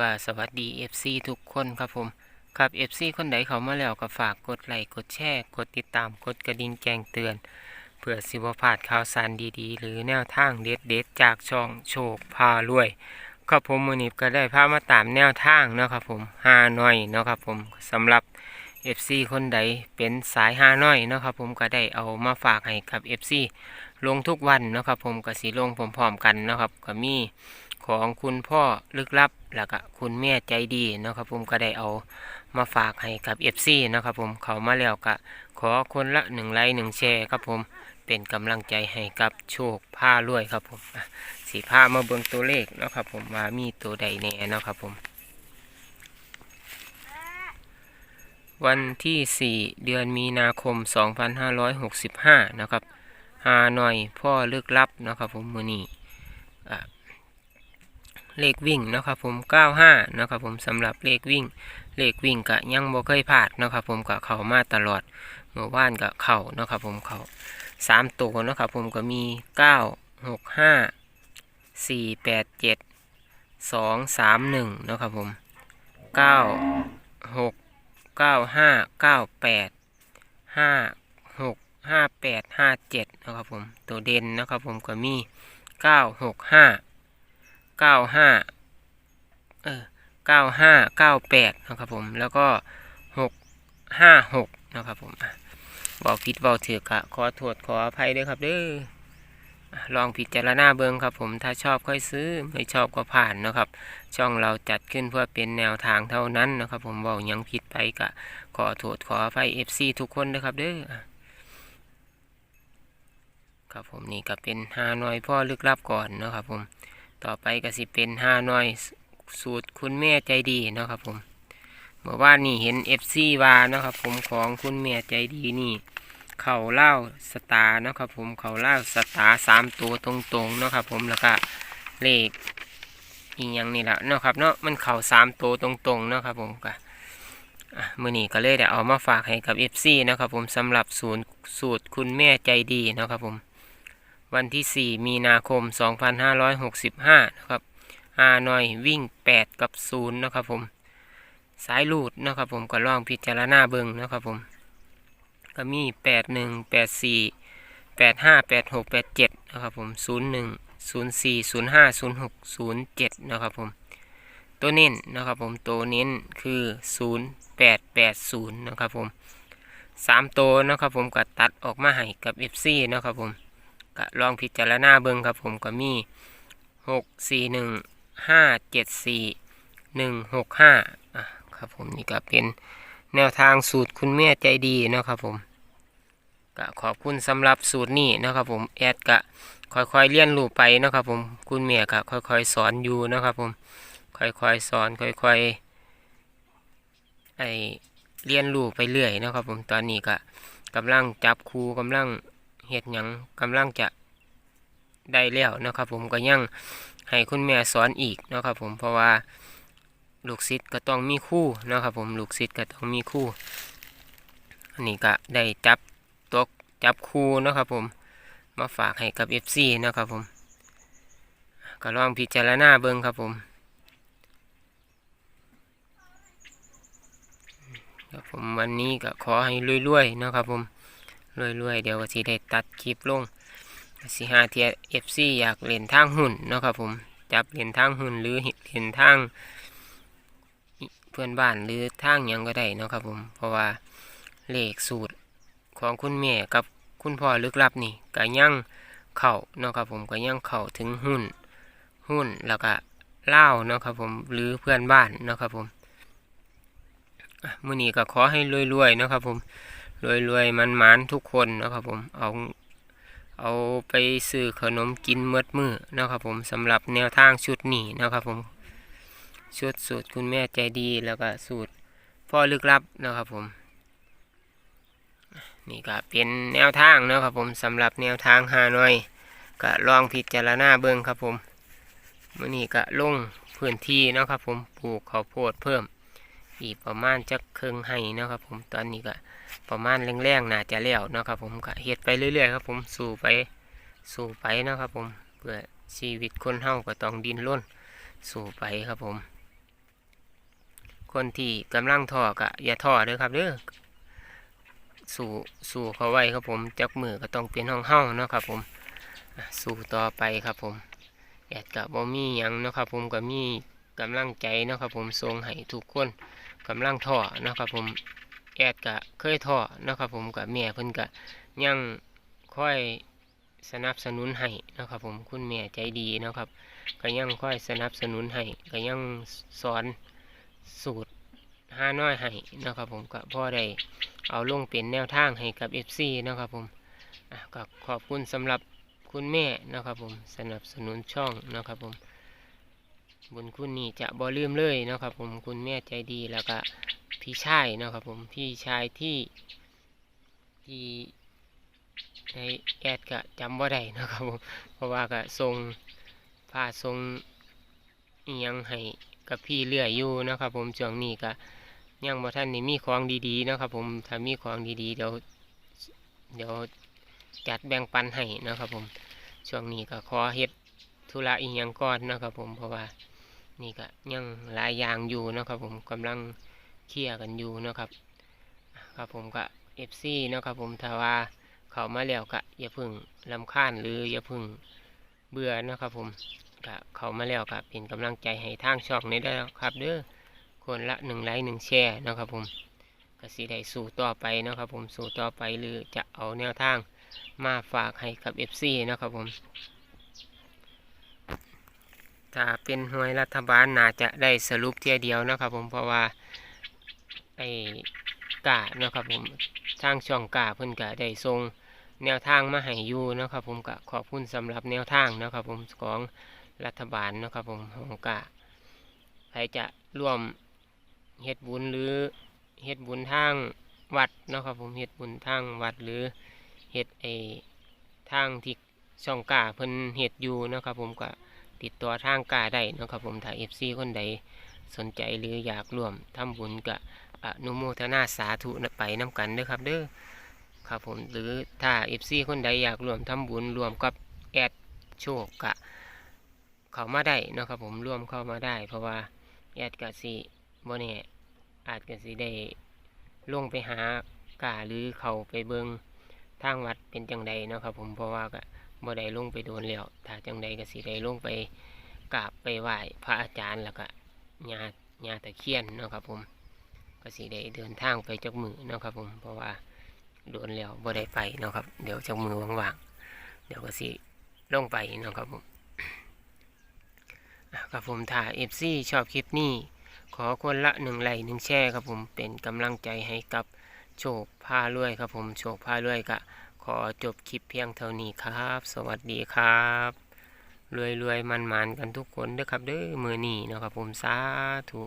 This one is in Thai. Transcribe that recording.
ก็สวัสดี FC ทุกคนครับผม ครับ FC คนใดเขามาแล้วก็ฝากกดไลค์กดแชร์ กดติดตามกดกระดิ่งแจ้งเตือน เพื่อสิบพลาดข่าวสารดีๆ หรือแนวทางเด็ดๆจากช่องโชคพารวย ครับผมมือนี้ก็ได้พามาตามแนวทางเนาะครับผมฮาหน่อยเนาะครับผมสำหรับ FC คนใดเป็นสายฮาน้อยเนาะครับผมก็ได้เอามาฝากให้กับ FC ลงทุกวันเนาะครับผมก็สีลงพร้อมๆกันเนาะครับก็มีของคุณพ่อลึกลับ แล้วก็คุณแม่ใจดีเนาะครับผมก็ได้เอามาฝากให้กับ FC เนาะครับผมเขามาแล้วก็ขอคนละหนึ่งไลค์หนึ่งแชร์ครับผมเป็นกำลังใจให้กับโชคผ้ารวยครับผมสีผ้ามาเบิ่งตัวเลขเนาะครับผมว่ามีตัวใดแน่เนาะครับผม วันที่ 4 เดือนมีนาคม 2565 นะครับฮาหน่อยพ่อลึกลับนะครับผมมือนี้อะ เลขวิ่งนะครับผม 95นะครับผมสำหรับเลขวิ่ง เลขวิ่งกะยังบ่เคยพลาดนะครับผมกะเข้ามาตลอดเมื่อวานกะเข้านะครับผมเข้าสามตัวนะครับผมก็มี 9 6 5 4 8 7 2 3 1นะครับผม 9 6เก้าห้าเก้าแปดห้าหกห้าแปดห้าเจ็ดนะครับผมตัวเด่นนะครับผมก็มีเก้าหกห้า เก้าห้าเออเก้าห้าเก้าแปดนะครับผมแล้วก็หกห้าหกนะครับผมบอกผิดบอกถือกะขอโทษขออภัยด้วยครับเด้อลองพิจารณาเบิ้งครับผมถ้าชอบค่อยซื้อไม่ชอบก็ผ่านนะครับ ช่องเราจัดขึ้นเพื่อเป็นแนวทางเท่านั้นนะครับ ผมบอกยังผิดไปกะขอโทษขออภัย FC ทุกคนนะครับเด้อครับผมนี่ก็เป็นฮานอยพ่อลึกลับก่อนนะครับผม ต่อไปก็สิเป็นฮานอยสูตรคุณแม่ใจดีเนาะครับผมเมื่อวานนี่เห็น FC วาเนาะครับผมของคุณแม่ใจดีนี่ เข่าเล่าสตาร์เนาะครับผมเข่าเล่าสตาร์สามตัวตรงๆเนาะครับผมแล้วก็เลขอีหยังนี่แหละเนาะครับเนาะมันเข่าสามตัวตรงๆเนาะครับผมก็มือนี้ก็เลยได้เอามาฝากให้กับ FC นะครับผมสำหรับศูนย์สูตรคุณแม่ใจดีเนาะครับผม วันที่ 4 มีนาคม 2565 นะครับอาน่อยวิ่ง 8 กับ 0 นะครับผม สายลูดนะครับผมก็ลองพิจารณาเบิ่งนะครับผม ก็มี 81 84 85 86 87 นะครับผม 01ศูนย์สี่ศูนย์ห้าศูนย์หกศูนย์เจ็ดนะครับผม ตัวเน้นนะครับผม ตัวเน้นคือศูนย์แปดแปดศูนย์นะครับผมสามตัวนะครับผมก็ตัดออกมาให้กับ FC นะครับผม ก็ลองพิจารณาเบิ่งครับผมก็มีหกสี่หนึ่งห้าเจ็ดสี่หนึ่งหกห้าอะครับผมนี่ก็เป็นแนวทางสูตรคุณแม่ใจดีนะครับผมก็ขอบคุณสำหรับสูตรนี้นะครับผมแอดกะค่อยๆเรียนรู้ไปนะครับผมคุณแม่ก็ค่อยๆสอนอยู่นะครับผมค่อยๆสอนค่อยๆไอเรียนรู้ไปเรื่อยนะครับผมตอนนี้ก็กำลังจับครูกำลัง เฮ็ดหยังกำลังจะได้แล้วนะครับ ผมก็ยังให้คุณแม่สอนอีกนะครับผมเพราะว่าลูกศิษย์ก็ต้องมีคู่นะครับผมลูกศิษย์ก็ต้องมีคู่อันนี้ก็ได้จับตกจับครูเนะครับผมมาฝากให้กับ FC นะครับผมก็ลองพิจารณาเบิ่งครับผมครับผมวันนี้ก็ขอให้รวยๆนะครับผม รวยๆเดี๋ยวก็สิได้ตัดคลิปลงสิหาเทีย FC อยากเล่นทางหุ่นเนาะครับผมจับเล่นทางหุ่นหรือเล่นทางเพื่อนบ้านหรือทางยังก็ได้เนาะครับผมเพราะว่าเลขสูตรของคุณแม่กับคุณพ่อลึกลับนี่ก็ยังเข่าเนาะครับผมก็ยังเข่าถึงหุ้นหุ้นแล้วก็เล่าเนาะครับผมหรือเพื่อนบ้านเนาะครับผมมื้อนี้ก็ขอให้รวยๆเนาะครับผม รวยๆมันๆทุกคนนะครับผมเอาเอาไปซื้อขนมกินเมื่อมือนะครับผมสำหรับแนวทางชุดนี้นะครับผมชุดสูตรคุณแม่ใจดีแล้วก็สูตรพ่อลึกลับนะครับผมนี่ก็เป็นแนวทางนะครับผมสำหรับแนวทางฮานอยก็ลองพิจารณาเบิ่งครับผมมื่อนี้ก็ลงพื้นที่นะครับผมปลูกข้าวโพดเพิ่ม อีกประมาณจักครึ่งให้นะครับผมตอนนี้ก็ประมาณแรงๆน่าจะแล้วนะครับผมก็เฮ็ดไปเรื่อยๆครับผมสู่ไปสู่ไปนะครับผมเพื่อชีวิตคนเฮาก็ต้องดิ้นรนสู่ไปครับผม คนที่กำลังท้อกะอย่าท้อเด้อครับเด้อสู่สู่เขาไว้ครับผมจักมือก็ต้องเป็นห้องเฮ้านะครับผมสู่ต่อไปครับผมแอดกะบ่มีหยังนะครับผมก็มีกำลังใจนะครับผมส่งให้ทุกคน กำลังท้อนะครับผมแอดกะเคยท้อนะครับผมกับแม่เพิ่นกะยังค่อยสนับสนุนให้นะครับผมคุณแม่ใจดีนะครับ ก็ยังค่อยสนับสนุนให้ก็ยังสอนสูตรห้าน้อยให้นะครับผมก็พ่อได้เอาลงเป็นแนวทางให้กับ FC นะครับผมก็ขอบคุณสำหรับคุณแม่นะครับผมสนับสนุนช่องนะครับผม บุญคุณนี่จะบ่ลืมเลยนะครับ ผมคุณแม่ใจดีแล้วก็พี่ชายนะครับ ผมพี่ชายที่ที่ในแอดก็จำบ่ได้นะครับผมเพราะว่าก็ทรงพาทรงเอียงให้กับพี่เรื่อยอยู่นะครับ ผมช่วงนี้ก็ยังบ่ท่านนี่มีของดีๆนะครับ ผมถ้ามีของดีๆเดี๋ยวเดี๋ยวจัดแบ่งปันให้นะครับ ผมช่วงนี้ก็ขอเฮ็ดธุระอีกอย่างก่อนนะครับ ผมเพราะว่า นี่ก็ยังหลายอย่างอยู่นะครับ ผมกำลังเคลียร์กันอยู่นะครับ ครับผมก็ FC นะครับผมถ้าว่าเขามาแล้วก็อย่าพึ่งลำคาญหรืออย่าพึ่งเบื่อนะครับผมก็เขามาแล้วก็เป็นกำลังใจให้ทางช่องนี้ได้แล้วครับเด้อคนละหนึ่งไลค์หนึ่งแชร์นะครับผมก็สิได้สู่ต่อไปนะครับผมสู่ต่อไปหรือจะเอาแนวทางมาฝากให้กับ FC นะครับผม ถ้าเป็นหน่วยรัฐบาลน่าจะได้สรุปเทียเดียวนะครับผมเพราะว่าไอ้กานะครับผมทางช่องกาเพิ่นก็ได้ส่งแนวทางมาให้อยู่นะครับผมก็ขอบคุณสำหรับแนวทางนะครับผมของรัฐบาลนะครับผมของกะใครจะร่วมเฮ็ดบุญหรือเฮ็ดบุญทางวัดนะครับผมเฮ็ดบุญทางวัดหรือเฮ็ดไอ้ทางที่ช่องกาเพิ่นเฮ็ดอยู่นะครับผมก็ ติดต่อทางกาได้นะครับผมถ้า FC คนใดสนใจหรืออยากร่วมทำบุญก็อนุโมทนาสาธุไปน้กันเด้อครับเด้อครับผมหรือถ้า FC คนใดอยากร่วมทำบุญรวมกับแอดโชคกะเข้ามาได้นะครับผมร่วมเข้ามาได้ เพราะว่าแอดกะสิบ่เน่อาจกะสิได้ลงไปหากาหรือเข้าไปเบิงทางวัดเป็นจังใดนะครับผมเพราะว่าก็ บ่ได้ลงไปโดนแล้วถ้าจังใดก็สิได้ลงไปกราบไปไหว้พระอาจารย์แล้วก็ญาญาตะเคียนเนาะครับผมก็สิได้เดินทางไปจักมือเนาะครับผมเพราะว่าโดนแล้วบ่ได้ไปเนาะครับเดี๋ยวจะมือว่างๆเดี๋ยวก็สิลงไปเนาะครับผมครับผมถ้า FC ชอบคลิปนี้ ขอคนละหนึ่งไลค์หนึ่งแชร์ครับผมเป็นกำลังใจให้กับโชคพารวยครับผมโชคพารวยกะ ขอจบคลิปเพียงเท่านี้ครับ สวัสดีครับรวยๆมันๆกันทุกคนเด้อครับเด้อมือนี่นะครับผมสาธุ